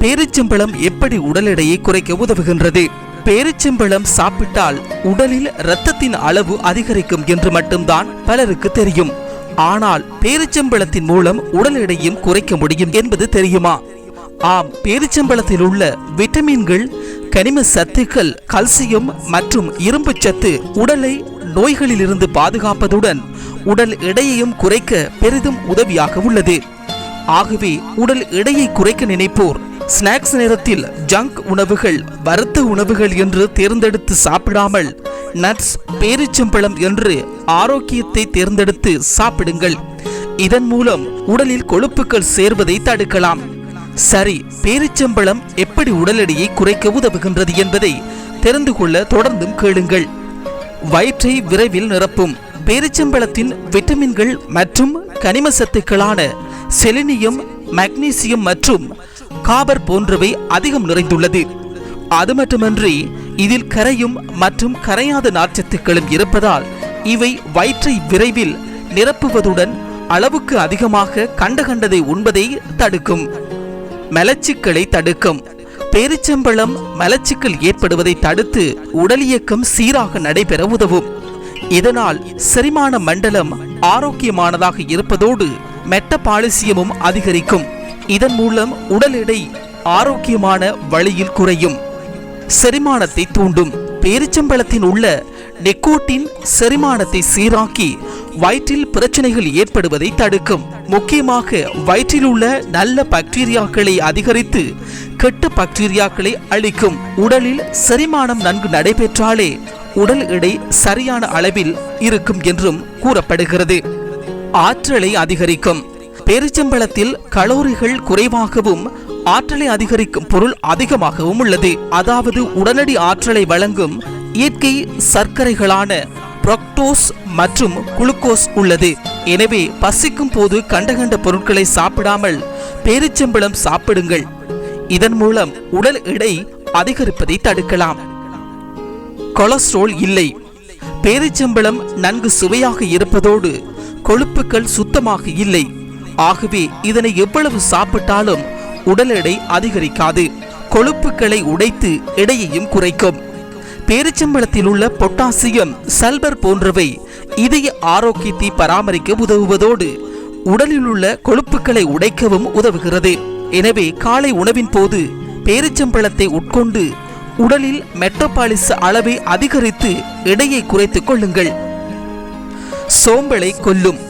பேரிச்சம்பழம் எப்படி உடல் எடையை குறைக்க உதவுகின்றது? பேரிச்சம்பழம் சாப்பிட்டால் உடலில் இரத்தத்தின் அளவு அதிகரிக்கும் என்று மட்டும்தான் பலருக்கு தெரியும். ஆனால் பேரிச்சம்பழத்தின் மூலம் உடல் எடையும் குறைக்க முடியும் என்பது தெரியுமா? ஆம் பேரிச்சம்பழத்தில் உள்ள விட்டமின்கள் கனிம சத்துக்கள் கல்சியம் மற்றும் இரும்பு சத்து உடலை நோய்களிலிருந்து பாதுகாப்பதுடன் உடல் எடையையும் குறைக்க பெரிதும் உதவியாக உள்ளது. ஆகவே உடல் எடையை குறைக்க நினைப்போர் ஸ்நாக்ஸ் நேரத்தில் ஜங்க் உணவுகள் வறுத்த உணவுகள் என்று தேர்ந்தெடுத்து சாப்பிடாமல் நட்ஸ் பேரிச்சம்பழம் என்று ஆரோக்கியத்தை தேர்ந்தெடுத்து சாப்பிடுங்கள். இதன் மூலம் உடலில் கொழுப்புகள் சேர்வதை தடுக்கலாம். சரி பேரிச்சம்பழம் எப்படி உடல் எடையை குறைக்க உதவுகின்றது என்பதை தெரிந்து கொள்ள தொடர்ந்தும் கேளுங்கள். வயிற்றை விரைவில் நிரப்பும். பேரிச்சம்பழத்தின் விட்டமின்கள் மற்றும் கனிம சத்துக்களான செலினியம் மக்னீசியம் மற்றும் காபர் போன்றவை அதிகம் நிறைந்துள்ளது. அது மட்டுமன்றி இதில் கரையும் மற்றும் கரையாத நார்ச்சத்துக்களும் இருப்பதால் இவை வயிற்றை விரைவில் நிரப்புவதுடன் அளவுக்கு அதிகமாக கண்ட கண்டதை உண்பதை தடுக்கும். மலச்சிக்கலை தடுக்கும். பேரிச்சம்பழம் மலச்சிக்கல் ஏற்படுவதை தடுத்து உடல் இயக்கம் சீராக நடைபெற உதவும். இதனால் செரிமான மண்டலம் ஆரோக்கியமானதாக இருப்பதோடு மெட்டபாலிசியமும் அதிகரிக்கும். இதன் மூலம் உடல் எடை ஆரோக்கியமான வழியில் குறையும். செரிமானத்தை தூண்டும். பேரிச்சம்பழத்தின் உள்ள நெக்கோட்டின் செரிமானத்தை சீராக்கி வயிற்றில் பிரச்சனைகள் ஏற்படுவதை தடுக்கும். முக்கியமாக வயிற்றில் உள்ள நல்ல பாக்டீரியாக்களை அதிகரித்து கெட்ட பாக்டீரியாக்களை அழிக்கும். உடலில் செரிமானம் நன்கு நடைபெற்றாலே உடல் எடை சரியான அளவில் இருக்கும் என்றும் கூறப்படுகிறது. ஆற்றலை அதிகரிக்கும். பேரிச்சம்பழத்தில் கலோரிகள் குறைவாகவும் ஆற்றலை அதிகரிக்கும் பொருள் அதிகமாகவும் உள்ளது. அதாவது உடனடி ஆற்றலை வழங்கும் இயற்கை சர்க்கரைகளான புரக்டோஸ் மற்றும் குளுக்கோஸ் உள்ளது. எனவே பசிக்கும் போது கண்ட கண்ட பொருட்களை சாப்பிடாமல் பேரிச்சம்பழம் சாப்பிடுங்கள். இதன் மூலம் உடல் எடை அதிகரிப்பதை தடுக்கலாம். கொலஸ்ட்ரால் இல்லை. பேரிச்சம்பழம் நன்கு சுவையாக இருப்பதோடு கொழுப்புகள் சுத்தமாக இல்லை. ஆகவே இதனை எவ்வளவு சாப்பிட்டாலும் உடல் எடை அதிகரிக்காது. கொழுப்புகளை உடைத்து எடையையும் குறைக்கும். பேரிச்சம்பழத்தில் உள்ள பொட்டாசியம் சல்பர் போன்றவை இதய ஆரோக்கியத்தை பராமரிக்க உதவுவதோடு உடலில் உள்ள கொழுப்புகளை உடைக்கவும் உதவுகிறது. எனவே காலை உணவின் போது பேரிச்சம்பழத்தை உட்கொண்டு உடலில் மெட்ரோபாலிஸ் அளவை அதிகரித்து எடையை குறைத்துக் கொள்ளுங்கள். சோம்பலை கொல்லும்.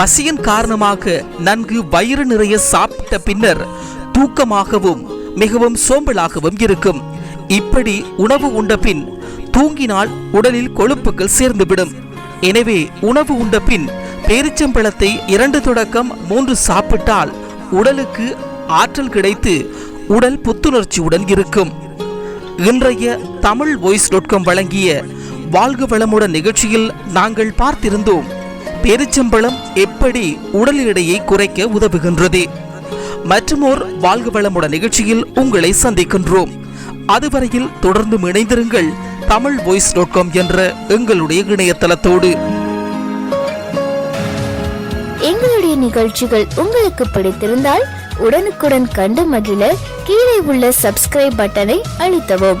பசியின் காரணமாக நன்கு வயிறு நிறைய சாப்பிட்ட பின்னர் தூக்கமாகவும் மிகவும் சோம்பலாகவும் இருக்கும். இப்படி உணவு உண்ட பின் தூங்கினால் உடலில் கொழுப்புகள் சேர்ந்துவிடும். எனவே உணவு உண்ட பின் பேரிச்சம்பழத்தை இரண்டு தொடக்கம் மூன்று சாப்பிட்டால் உடலுக்கு ஆற்றல் கிடைத்து உடல் புத்துணர்ச்சியுடன் இருக்கும். இன்றைய தமிழ் வாய்ஸ் டாட் காம் வழங்கிய வாழ்க வளமுடன் நிகழ்ச்சியில் நாங்கள் பார்த்திருந்தோம். பேரிச்சம்பழம் எப்படி உடல் எடையை குறைக்க உதவுகின்றது? மற்றுமோர் வாழ்க வளமுடன் நிகழ்ச்சியில் உங்களை சந்திக்கின்றோம். அதுவரையில் தொடர்ந்து இணைந்திருங்கள் தமிழ் வாய்ஸ் டாட் காம் என்ற எங்களுடைய இணையதளத்தோடு. எங்களுடைய நிகழ்ச்சிகள் உங்களுக்கு பிடித்திருந்தால் உடனுக்குடன் கண்டு மகிழ கீழே உள்ள சப்ஸ்கிரைப் பட்டனை அழுத்தவும்.